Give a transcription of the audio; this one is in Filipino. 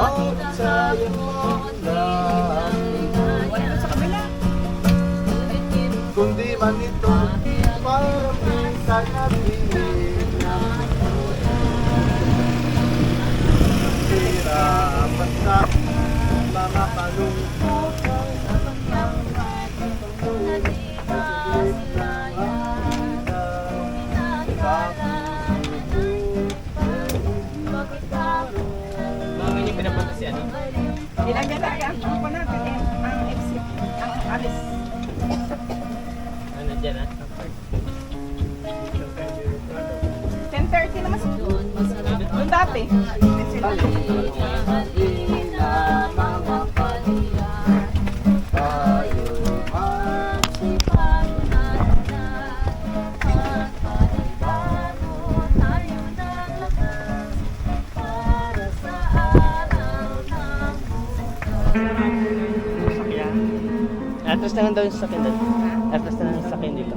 Bawat sayang mo lang Sa kabila Kundi man ito Parang minsan natin Hirapan sa mga kalungkot pinapunta si ano? Ilagyan natin ang truko natin eh, ang exit, ang alis. Ano dyan ah? 10.30 naman sa doon dati. Sakyan. Atras na lang daw yung sakyan doon. Atras na lang yung sakyan dito.